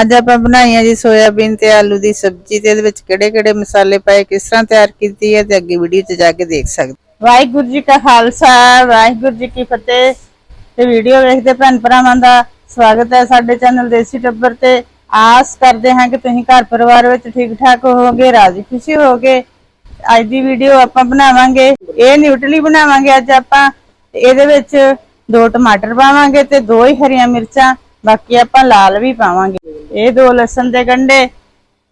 ਅੱਜ ਆਪਾਂ ਬਣਾਈ ਹੈ ਜੀ ਸੋਇਆਬੀਨ ਤੇ ਆਲੂ ਦੀ ਸਬਜ਼ੀ ਤੇ ਇਹਦੇ ਵਿੱਚ ਕਿਹੜੇ-ਕਿਹੜੇ ਮਸਾਲੇ ਪਾਏ, ਕਿਸ ਤਰ੍ਹਾਂ ਤਿਆਰ ਕੀਤੀ ਹੈ ਤੇ ਅੱਗੇ ਵੀਡੀਓ 'ਚ ਜਾ ਕੇ ਦੇਖ ਸਕਦੇ। ਵਾਹਿਗੁਰੂ ਜੀ ਕਾ ਖਾਲਸਾ, ਵਾਹਿਗੁਰੂ ਜੀ ਕੀ ਫਤਿਹ। ਤੇ ਵੀਡੀਓ ਵੇਖਦੇ ਭੈਣ ਭਰਾਵਾਂ ਦਾ ਸਵਾਗਤ ਹੈ ਸਾਡੇ ਚੈਨਲ ਦੇਸੀ ਟੱਬਰ ਤੇ। ਆਸ ਕਰਦੇ ਹਾਂ ਕਿ ਤੁਸੀਂ ਘਰ ਪਰਿਵਾਰ ਵਿੱਚ ਠੀਕ ਠਾਕ ਹੋਵੋਗੇ, ਰਾਜੀ ਖੁਸ਼ੀ ਹੋਵੋਗੇ। ਅੱਜ ਦੀ ਵੀਡੀਓ ਆਪਾਂ ਬਣਾਵਾਂਗੇ, ਇਹ ਨਿਊਟਲੀ ਬਣਾਵਾਂਗੇ ਅੱਜ ਆਪਾਂ। ਇਹਦੇ ਵਿੱਚ ਦੋ ਟਮਾਟਰ ਪਾਵਾਂਗੇ ਤੇ ਦੋ ਹੀ ਹਰੀਆਂ ਮਿਰਚਾਂ, ਬਾਕੀ ਆਪਾਂ ਲਾਲ ਵੀ ਪਾਵਾਂਗੇ। ਇਹ ਦੋ ਲਸਣ ਦੇ ਗੰਢੇ,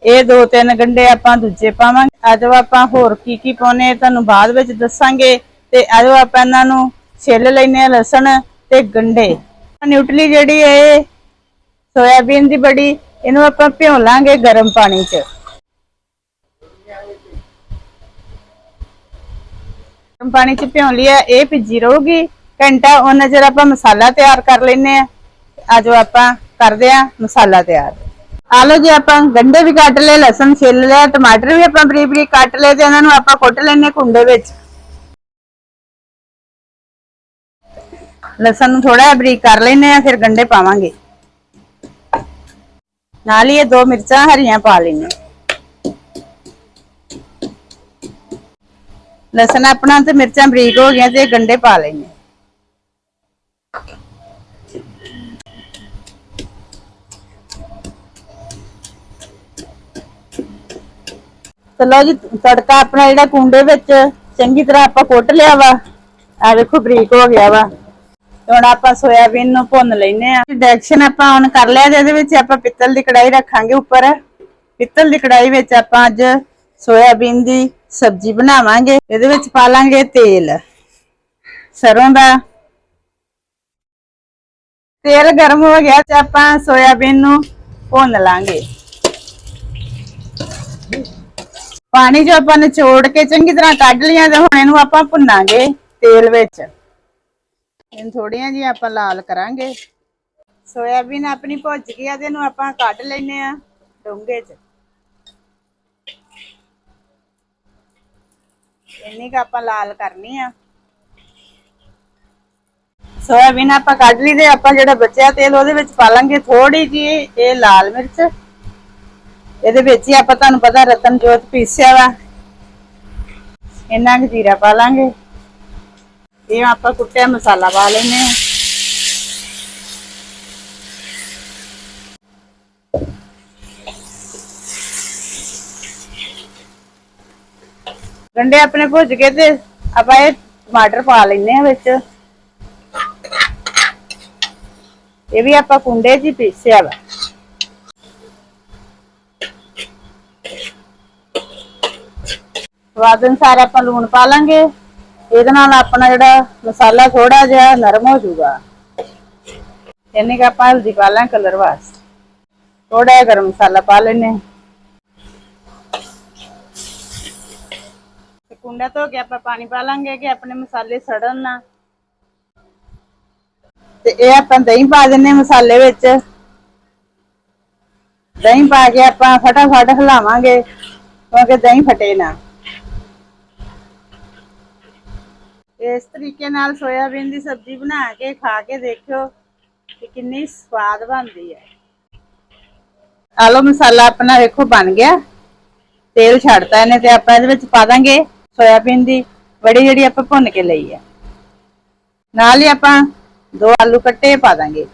ਇਹ ਦੋ ਤਿੰਨ ਗੰਢੇ ਆਪਾਂ ਦੂਜੇ ਪਾਵਾਂਗੇ। ਅੱਜ ਆਪਾਂ ਹੋਰ ਕੀ ਕੀ ਪਾਉਨੇ ਤੁਹਾਨੂੰ ਬਾਅਦ ਵਿੱਚ ਦੱਸਾਂਗੇ। ਤੇ ਅੱਜ ਆਪਾਂ ਇਹਨਾਂ ਨੂੰ ਛਿੱਲ ਲੈਨੇ ਲਸਣ ਤੇ ਗੰਢੇ। ਨਿਊਟਲੀ ਜਿਹੜੀ ਇਹ ਸੋਇਆਬੀਨ ਦੀ ਬੜੀ, ਇਹਨੂੰ ਆਪਾਂ ਭਿਉਂ ਲਾਂਗੇ ਗਰਮ ਪਾਣੀ 'ਚ। ਗਰਮ ਪਾਣੀ 'ਚ ਭਿਉਂ ਲਿਆ, ਇਹ ਭਿੱਜੀ ਰਹੂਗੀ। ਘੰਟਾ, ਉਹਨਾਂ ਚਿਰ ਆਪਾਂ ਮਸਾਲਾ ਤਿਆਰ ਕਰ ਲੈਨੇ ਆ ਆਜੋ ਆਪਾਂ ਕਰਦੇ ਆ, ਮਸਾਲਾ ਤਿਆਰ। ਆ ਲਓ ਜੀ ਆਪਾਂ ਗੰਢੇ ਵੀ ਕੱਟ ਲਏ, ਲਸਣ ਛਿੱਲ ਲਿਆ, ਟਮਾਟਰ ਵੀ ਆਪਾਂ ਬਰੀਕ ਬਰੀਕ ਕੱਟ ਲਏ ਤੇ ਇਹਨਾਂ ਨੂੰ ਆਪਾਂ ਕੁੱਟ ਲੈਣੇ ਕੁੰਡੇ ਵਿੱਚ। ਲਸਣ ਨੂੰ ਥੋੜਾ ਜਿਹਾ ਬਰੀਕ ਕਰ ਲੈਨੇ ਆ ਫਿਰ ਗੰਢੇ ਪਾਵਾਂਗੇ। ਨਾਲ ਹੀ ਇਹ ਦੋ ਮਿਰਚਾਂ ਹਰੀਆਂ ਪਾ ਲੈਣੇ ਲਸਣ ਆਪਣਾ ਤੇ ਮਿਰਚਾਂ ਬਰੀਕ ਹੋ ਗਈਆਂ ਤੇ ਗੰਢੇ ਪਾ ਲੈਣੇ ਲੈਨੇ ਚਲੋ ਜੀ, ਤੜਕਾ ਆਪਣਾ ਜਿਹੜਾ ਕੁੰਡੇ ਵਿੱਚ ਚੰਗੀ ਤਰ੍ਹਾਂ ਆਪਾਂ ਕੁੱਟ ਲਿਆ ਵਾ। ਆ ਵੇਖੋ, ਬਰੀਕ ਹੋ ਗਿਆ ਵਾ। ਹੁਣ ਆਪਾਂ ਸੋਇਆਬੀਨ ਨੂੰ ਭੁੰਨ ਲੈਨੇ ਆ ਡਾਇਰੈਕਸ਼ਨ ਆਪਾਂ ਔਨ ਕਰ ਲਿਆ ਤੇ ਵਿੱਚ ਆਪਾਂ ਪਿੱਤਲ ਦੀ ਕੜਾਈ ਰੱਖਾਂਗੇ ਉੱਪਰ। ਪਿੱਤਲ ਦੀ ਕੜਾਈ ਵਿੱਚ ਆਪਾਂ ਅੱਜ ਸੋਇਆਬੀਨ ਦੀ ਸਬਜ਼ੀ ਬਣਾਵਾਂਗੇ। ਇਹਦੇ ਵਿੱਚ ਪਾ ਲਾਂਗੇ ਤੇਲ। ਸਰੋਂ ਦਾ ਤੇਲ ਗਰਮ ਹੋ ਗਿਆ ਤੇ ਆਪਾਂ ਸੋਇਆਬੀਨ ਨੂੰ ਭੁੰਨ ਲਾਂਗੇ। ਪਾਣੀ ਜੋ ਆਪਾਂ ਨਿਚੋੜ ਕੇ ਚੰਗੀ ਤਰ੍ਹਾਂ ਕੱਢ ਲਿਆ ਤੇ ਹੁਣ ਇਹਨੂੰ ਆਪਾਂ ਭੁੰਨਾਂਗੇ ਤੇਲ ਵਿੱਚ। ਇਹਨੂੰ ਥੋੜੀਆਂ ਜੀ ਆਪਾਂ ਲਾਲ ਕਰਾਂਗੇ। ਸੋਇਆਬੀਨ ਆਪਣੀ ਭੁੱਜ ਗਈ ਆ ਤੇ ਇਹਨੂੰ ਆਪਾਂ ਕੱਢ ਲੈਨੇ ਆ ਡੋਂਗੇ 'ਚ। ਇੰਨੀ ਕ ਆਪਾਂ ਲਾਲ ਕਰਨੀ ਆ। ਸੋਇਆਬੀਨ ਆਪਾਂ ਕੱਢ ਲਈ ਤੇ ਆਪਾਂ ਜਿਹੜਾ ਬਚਿਆ ਤੇਲ ਉਹਦੇ ਵਿੱਚ ਪਾ ਲਾਂਗੇ ਥੋੜੀ ਜੀ ਇਹ ਲਾਲ ਮਿਰਚ। ਇਹਦੇ ਵਿੱਚ ਹੀ ਆਪਾਂ ਤੁਹਾਨੂੰ ਪਤਾ ਰਤਨ ਜੋਤ ਪੀਸਿਆ ਵਾ। ਇੰਨਾ ਕੁ ਜੀਰਾ ਪਾ ਲਾਂਗੇ। ਇਹ ਆਪਾਂ ਕੁੱਟਿਆ, ਮਸਾਲਾ ਪਾ ਲੈਨੇ ਆ ਗੰਡੇ ਆਪਣੇ ਭੁੱਜ ਗਏ ਤੇ ਆਪਾਂ ਇਹ ਟਮਾਟਰ ਪਾ ਲੈਨੇ ਆ ਵਿੱਚ। ਇਹ ਵੀ ਆਪਾਂ ਕੁੰਡੇ 'ਚ ਹੀ ਪੀਸਿਆ ਵਾ। ਸਵਾਦ ਅਨੁਸਾਰ ਆਪਾਂ ਲੂਣ ਪਾ ਲਾਂਗੇ। ਇਹਦੇ ਨਾਲ ਆਪਣਾ ਜਿਹੜਾ ਮਸਾਲਾ ਥੋੜਾ ਜਿਹਾ ਨਰਮ ਹੋ ਜਾਊਗਾ। ਇੰਨੇ ਕਾ ਆਪਾਂ ਹਲਦੀ ਪਾ ਲਾਂ ਕਲਰ ਵਾਸਤੇ। ਥੋੜਾ ਜਿਹਾ ਗਰਮ ਮਸਾਲਾ ਪਾ ਲੈਨੇ ਕੁੰਡਾ ਧੋ ਕੇ ਆਪਾਂ ਪਾਣੀ ਪਾ ਲਾਂਗੇ ਕਿ ਆਪਣੇ ਮਸਾਲੇ ਸੜਨ ਨਾ। ਤੇ ਇਹ ਆਪਾਂ ਦਹੀਂ ਪਾ ਦਿੰਨੇ ਮਸਾਲੇ ਵਿੱਚ। ਦਹੀਂ ਪਾ ਕੇ ਆਪਾਂ ਫਟਾਫਟ ਹਿਲਾਵਾਂਗੇ, ਕਿਉਂਕਿ ਦਹੀਂ ਫਟੇ ਨਾ। ਇਸ ਤਰੀਕੇ ਨਾਲ ਸੋਇਆਬੀਨ ਦੀ ਸਬਜ਼ੀ ਬਣਾ ਕੇ ਖਾ ਕੇ ਦੇਖਿਓ ਕਿ ਕਿੰਨੀ ਸਵਾਦ ਬਣਦੀ ਹੈ। ਆਲੂ ਮਸਾਲਾ ਆਪਣਾ ਵੇਖੋ ਬਣ ਗਿਆ। ਤੇਲ ਛੱਡਤਾ ਇਹਨੇ ਤੇ ਆਪਾਂ ਇਹਦੇ ਵਿੱਚ ਪਾ ਦਾਂਗੇ ਸੋਇਆਬੀਨ ਦੀ ਬੜੀ ਜਿਹੜੀ ਆਪਾਂ ਭੁੰਨ ਕੇ ਲਈ ਹੈ। ਨਾਲ ਹੀ ਆਪਾਂ ਦੋ ਆਲੂ ਕੱਟੇ ਪਾ ਦਾਂਗੇ।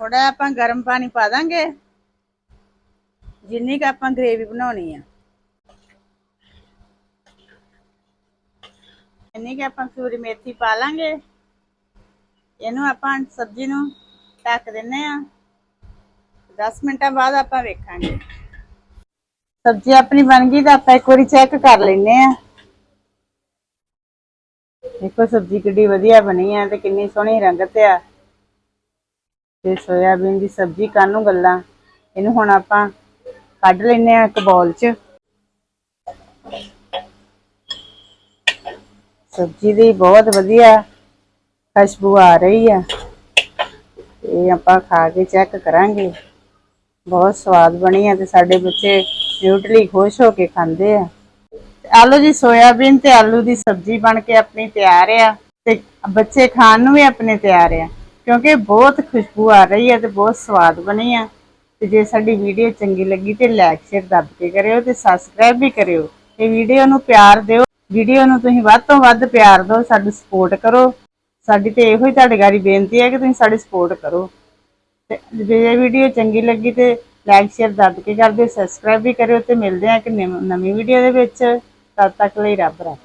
ਥੋੜਾ ਆਪਾਂ ਗਰਮ ਪਾਣੀ ਪਾ ਦਾਂਗੇ। ਜਿੰਨੀ ਕ ਆਪਾਂ ਗ੍ਰੇਵੀ ਬਣਾਉਣੀ ਆ। ਇੰਨੀ ਕ ਆਪਾਂ ਸੂਰੀ ਮੇਥੀ ਪਾ ਲਾਂਗੇ, ਇਹਨੂੰ ਆਪਾਂ ਸਬਜ਼ੀ ਨੂੰ ਢੱਕ ਦਿੰਨੇ ਆ। 10 ਮਿੰਟਾਂ ਬਾਅਦ ਆਪਾਂ ਵੇਖਾਂਗੇ। ਸਬਜ਼ੀ ਆਪਣੀ ਬਣ ਗਈ ਤਾਂ ਆਪਾਂ ਇੱਕ ਵਾਰੀ ਚੈੱਕ ਕਰ ਲੈਨੇ ਆ। ਦੇਖੋ ਸਬਜ਼ੀ ਕਿੱਡੀ ਵਧੀਆ ਬਣੀ ਆ ਤੇ ਕਿੰਨੀ ਸੋਹਣੀ ਰੰਗਤ ਆ। ਤੇ ਸੋਇਆਬੀਨ ਦੀ ਸਬਜ਼ੀ ਕਾਨੂੰ ਗੱਲਾਂ? ਇਹਨੂੰ ਹੁਣ ਆਪਾਂ ਕੱਢ ਲੈਨੇ ਆ ਇੱਕ ਬੌਲ 'ਚ। ਸਬਜ਼ੀ ਦੀ ਬਹੁਤ ਵਧੀਆ ਖੁਸ਼ਬੂ ਆ ਰਹੀ ਆ। ਇਹ ਆਪਾਂ ਖਾ ਕੇ ਚੈੱਕ ਕਰਾਂਗੇ। ਬਹੁਤ ਸਵਾਦ ਬਣੀ ਆ ਤੇ ਸਾਡੇ ਬੱਚੇ ਨਿਊਟਰਲੀ ਖੁਸ਼ ਹੋ ਕੇ ਖਾਂਦੇ ਆ। ਆਲੂ ਜੀ, ਸੋਇਆਬੀਨ ਤੇ ਆਲੂ ਦੀ ਸਬਜ਼ੀ ਬਣ ਕੇ ਆਪਣੀ ਤਿਆਰ ਆ ਤੇ ਬੱਚੇ ਖਾਣ ਨੂੰ ਵੀ ਆਪਣੇ ਤਿਆਰ ਆ। ਕਿਉਂਕਿ ਬਹੁਤ ਖੁਸ਼ਬੂ ਆ ਰਹੀ ਹੈ ਤੇ ਬਹੁਤ ਸਵਾਦ ਬਣੀ ਆ। ਤੇ ਜੇ ਸਾਡੀ ਵੀਡੀਓ ਚੰਗੀ ਲੱਗੀ ਤੇ ਲਾਈਕ ਸ਼ੇਅਰ ਦੱਬ ਕੇ ਕਰਿਓ ਤੇ ਸਬਸਕ੍ਰਾਈਬ ਵੀ ਕਰਿਓ। ਤੇ ਵੀਡੀਓ ਨੂੰ ਪਿਆਰ ਦਿਓ। ਵੀਡੀਓ ਨੂੰ ਤੁਸੀਂ ਵੱਧ ਤੋਂ ਵੱਧ ਪਿਆਰ ਦਿਓ, ਸਾਡੀ ਸਪੋਰਟ ਕਰੋ। ਸਾਡੀ ਤੇ ਇਹੋ ਹੀ ਤੁਹਾਡੇ ਗਾਰੀ ਬੇਨਤੀ ਹੈ ਕਿ ਤੁਸੀਂ ਸਾਡੀ ਸਪੋਰਟ ਕਰੋ। ਤੇ ਜੇ ਵੀਡੀਓ ਚੰਗੀ ਲੱਗੀ ਤੇ ਲਾਈਕ ਸ਼ੇਅਰ ਦੱਬ ਕੇ ਕਰ ਦਿਓ ਸਬਸਕ੍ਰਾਈਬ ਵੀ ਕਰਿਓ ਤੇ ਮਿਲਦੇ ਹਾਂ ਇੱਕ ਨਵੀਂ ਵੀਡੀਓ ਦੇ ਵਿੱਚ। ਤਦ ਤੱਕ ਲਈ ਰੱਬ ਰੱਖ।